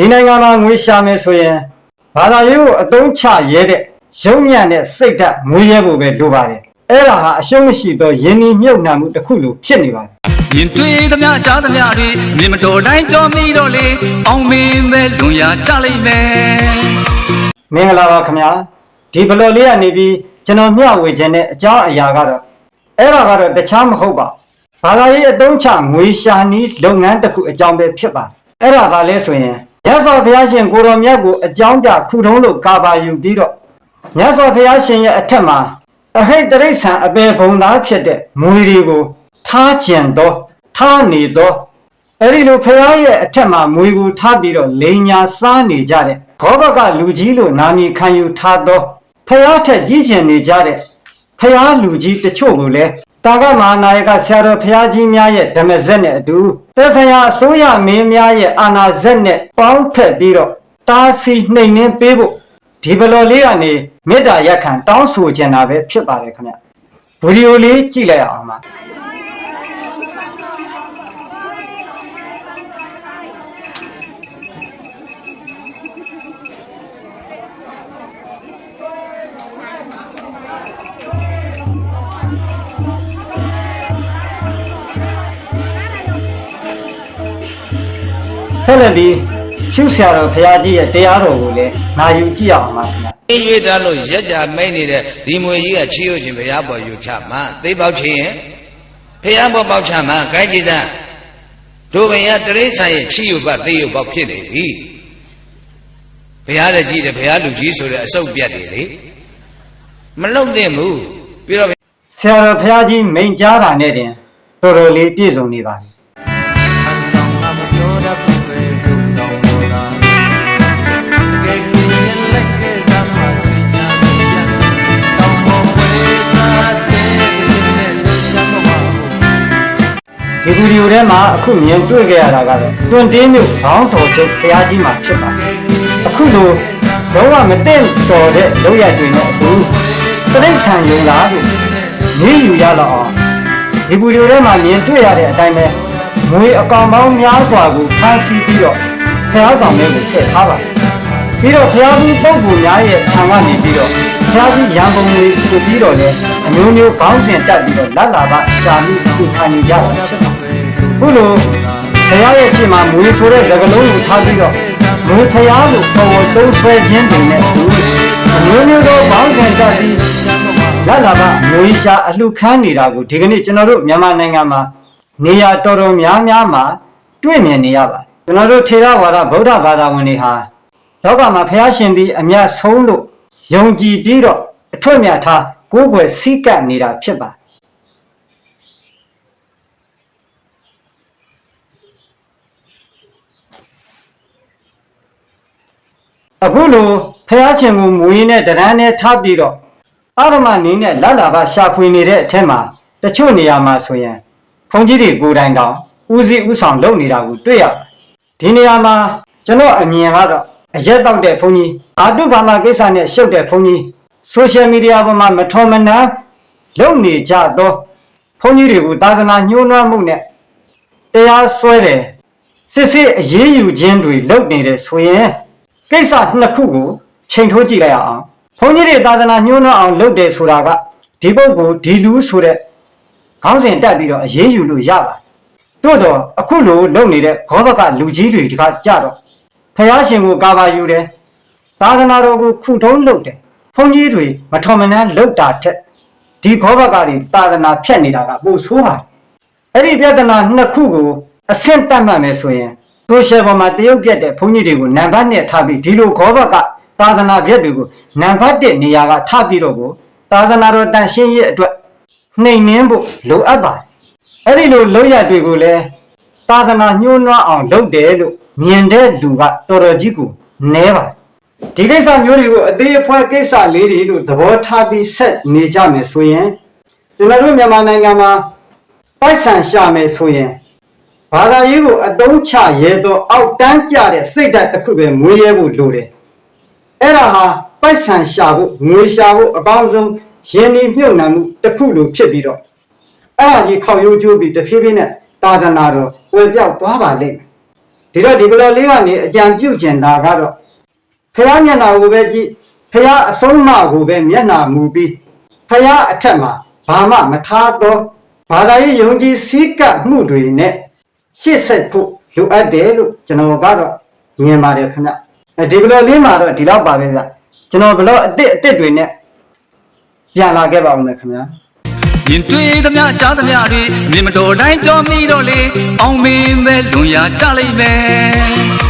ဒီနိုင်ငံမှာငွေရှာမယ်ဆိုရင်ဘာသာရေးကိုအသုံးချရဲတဲ့ရုံညံ့တဲ့စိတ်ဓာတ်ငွေရဲဖို့ပဲလိုပါတယ်အဲ့ဒါဟာအရှုံးမရှိသောယင်းနှမြုပ်နှံမှုတစ်ခုလိုဖြစ်နေပါတယ်ရင်တွေ့သမျှကြားသမျှတွေမြင်မတော်တိုင်းကြောမိတော့လေအောင်မင်းပဲလွန်ရာကြလိမ့်မယ်မင်္ဂလာပါခင်ဗျာဒီဘလော်လေးကနေပြီးကျွန်တော်မျှဝေခြင်းတဲ့အကြောင်းအရာကတော့အဲ့ဒါကတော့တခြားမဟုတ်ပါဘာသာရေးအသုံးချငွေရှာနီးလုပ်ငန်းတစ်ခုအကြောင်းပဲဖြစ်ပါတယ်အဲ့ဒါကလည်းဆိုရင် ရသော်ဘုရားရှင်ကိုတော်မြတ်ကိုအကြောင်းပြခုထုံးလို့ကာပါယူပြီးတော့မြတ်စွာဘုရားရှင်ရဲ့အထက်မှာအဟိတ်တရိษံအပေဘုံသားဖြစ်တဲ့မွေတွေကိုထားကျင်တော့ထားနေတော့အဲ့ဒီလိုဖះရဲ့အထက်မှာမွေကိုထားပြီးတော့လိန်ညာစားနေကြတဲ့ဘောဘကလူကြီးလို့နာမည်ခံယူထားသောဖះထက်ကြီးကျင်နေကြတဲ့ဖះလူကြီးတချို့ကိုလည်းတာကမဟာနာယကဆရာတော်ဖះကြီးများရဲ့ဓမ္မဇက်နဲ့အတူ သက်ဆိုင်ရာအစိုးရမင်းများရဲ့အာဏာဇက်နဲ့ပေါင်းဖက်ပြီးတော့တားဆီနှိမ်နှင်းပေးဖို့ဒီဘလော်လေးကနေမေတ္တာရက်ခံတောင်းဆိုချင်တာပဲဖြစ်ပါတယ်ခင်ဗျဗီဒီယိုလေးကြည့်လိုက်အောင်ပါ ဆက်လက်ပြီးရှုဆရာတော်ဘုရားကြီးရဲ့တရားတော်ကိုလည်းနာယူကြည့်အောင်ပါခင်ဗျာအေးရွေးတန်းလို့ရက်ကြမိတ်နေတဲ့ဒီမွေကြီးကချီးရွခြင်းဘုရားပေါ်ယူချမှာသိပေါက်ချင်ရင်ဘုရားပေါ်ပေါက်ချမှာခိုင်းကြည့်တဲ့တို့ဘုရားတရိษံရဲ့ချီးယူပတ်သိယူပေါက်ဖြစ်နေပြီဘုရားလည်းကြည့်တယ်ဘုရားလူကြီးဆိုတဲ့အစုပ်ပြတ်တယ်လေမလုံသင့်ဘူးပြီးတော့ဆရာတော်ဘုရားကြီးမိန်ကြားတာနဲ့တင်တော်တော်လေးပြည့်စုံနေပါပြီ ဒီဗီဒီယိုထဲမှာအခုမြင်တွေ့ခဲ့ရတာကတော့တွန်တင်းမြို့ဘောင်းတော်ချုပ်ဘုရားကြီးမှာဖြစ်ပါတယ်အခုလိုလုံးဝမတင့်တော်တဲ့လောက်ရတွေနဲ့အတူတိရစ္ဆာန်ယုံလားလို့နေယူရတော့အောင်ဒီဗီဒီယိုထဲမှာမြင်တွေ့ရတဲ့အတိုင်းပဲငွေအကောင်ပေါင်းများစွာကိုဖမ်းဆီးပြီးတော့ဖျားဆောင်ထဲကိုထည့်ထားပါတယ်ပြီးတော့ဘုရားကြီးပုဂ္ဂိုလ်များရဲ့ခြံကနေပြီးတော့ ဘုရားကြီးရံပုံတွေဆိုပြီးတော့လည်းအမျိုးမျိုးခေါင်းစဉ်တက်ပြီးတော့လက်လာပါရှာမိသူခံနေကြတာဖြစ်ပါတယ်။ခုလိုဘုရားရဲ့ရှေ့မှာမွေဆိုတဲ့သကလုံးကိုထားပြီးတော့မွေဖရားလို့ပေါ်ပေါ်သုံးဆွဲခြင်းတွေနဲ့အတူအမျိုးမျိုးသောခေါင်းစဉ်တက်ပြီးလက်လာပါမွေရှာအလှခန်းနေတာကိုဒီကနေ့ကျွန်တော်တို့မြန်မာနိုင်ငံမှာနေရာတော်တော်များများမှာတွေ့မြင်နေရပါတယ်။ကျွန်တော်တို့ထေရဝါဒဗုဒ္ဓဘာသာဝင်တွေဟာလောကမှာဘုရားရှင်သည်အမြတ်ဆုံးလို့ ယုံကြည်ပြီးတော့အထွတ်မြတ်ထားကိုယ်ွယ်စိကပ်နေတာဖြစ်ပါအခုလိုဘုရားရှင်ကိုမွေးနဲ့တရမ်းနဲ့ထားပြီးတော့အာရမနင်းနဲ့လတ်လာပါရှာဖွေနေတဲ့အထက်မှာတချို့နေရာမှာဆိုရင်ဘုန်းကြီးတွေကိုယ်တိုင်တောင်ဦးစီးဦးဆောင်လုပ်နေတာကိုတွေ့ရပါတယ်ဒီနေရာမှာကျွန်တော်အမြင်ကတော့ အရက်တောက်တဲ့ဘုန်းကြီးအာတုဘာမကိစ္စနဲ့ရှုပ်တဲ့ဘုန်းကြီးဆိုရှယ်မီဒီယာပေါ်မှာမထော်မနှံလုပ်နေကြတော့ဘုန်းကြီးတွေကိုသာသနာညှိုးနွမ်းမှုနဲ့တရားစွဲတယ်စစ်စစ်အရေးယူခြင်းတွေလုပ်နေတယ်ဆိုရင်ကိစ္စနှစ်ခုကိုချိန်ထိုးကြည့်လိုက်ရအောင်ဘုန်းကြီးတွေသာသနာညှိုးနွမ်းအောင်လုပ်တယ်ဆိုတာကဒီပုဂ္ဂိုလ်ဒီလူဆိုတဲ့ခေါင်းစဉ်တက်ပြီးတော့အရေးယူလို့ရပါတယ်တို့တော့အခုလိုလုပ်နေတဲ့ဘောဘကလူကြီးတွေကကြတော့ ဖះရှင်ကိုကာပါယူတယ်သာသနာတော်ကိုခုထုံးလုပ်တယ်ဘုန်းကြီးတွေမထော်မနှမ်းလုပ်တာထက်ဒီခောဘကတွေသာသနာဖြတ်နေတာကပိုဆိုးပါတယ်အဲ့ဒီပြဿနာနှစ်ခုကိုအဆင့်တက်မှတ်မယ်ဆိုရင်ဆိုရှယ်ပေါ်မှာတရုတ်ပြက်တဲ့ဘုန်းကြီးတွေကိုနံပါတ်1ထားပြီးဒီလိုခောဘကသာသနာပြက်တွေကိုနံပါတ်1နေရာကထားပြီးတော့ကိုသာသနာတော်တန်ရှင်းရေးအတွက်နှိမ်နှင်းဖို့လိုအပ်ပါတယ်အဲ့ဒီလိုလုပ်ရတွေကိုလည်း သာသနာညှိုးနွမ်းအောင်လုပ်တယ်လို့မြင်တဲ့လူကတော်တော်ကြီးကိုနဲပါတယ်ဒီကိစ္စမျိုးတွေကိုအသေးအဖွဲကိစ္စလေးတွေလို့သဘောထားပြီးဆက်နေကြမယ်ဆိုရင်ကျွန်တော်တို့မြန်မာနိုင်ငံမှာပိုက်ဆံရှာမယ်ဆိုရင်ဘာသာရေးကိုအတုံးချရဲတော့အောက်တန်းကြတဲ့စိတ်ဓာတ်တစ်ခုပဲမွေးရဲဖို့လိုတယ်အဲ့ဒါဟာပိုက်ဆံရှာဖို့ငွေရှာဖို့အကောင်းဆုံးယင်းဒီမြုပ်နှံမှုတစ်ခုလိုဖြစ်ပြီးတော့အဲ့ဒါကြီးခေါက်ရိုးကျိုးပြီးတဖြည်းဖြည်းနဲ့ တာသနာတော့ဝယ်ပြောက်သွားပါလိမ့်မယ်ဒီဒီတော့ဒီဘလော်လေးကနေအကြံပြုကျင်တာကတော့ဖះမျက်နှာကိုပဲကြည့်ဖះအဆုံးမကိုပဲမျက်နှာမူပြီးဖះအထက်မှာဘာမှမထားတော့ဘာသာရေးယုံကြည်စည်းကပ်မှုတွေနဲ့ရှေ့ဆက်ဖို့လိုအပ်တယ်လို့ကျွန်တော်ကတော့မြင်ပါတယ်ခင်ဗျအဲဒီဘလော်လေးမှာတော့ဒီလောက်ပါပဲဗျကျွန်တော်ဘလော်အစ်စ်အစ်စ်တွေနဲ့ပြန်လာခဲ့ပါဦးမယ်ခင်ဗျာ မြင်တွေ့သမျှကြားသမျှတွေမြင်မတော်တိုင်းကြောမိတော့လေအောင်မင်းပဲလွန်ရာကြလိမ့်မယ်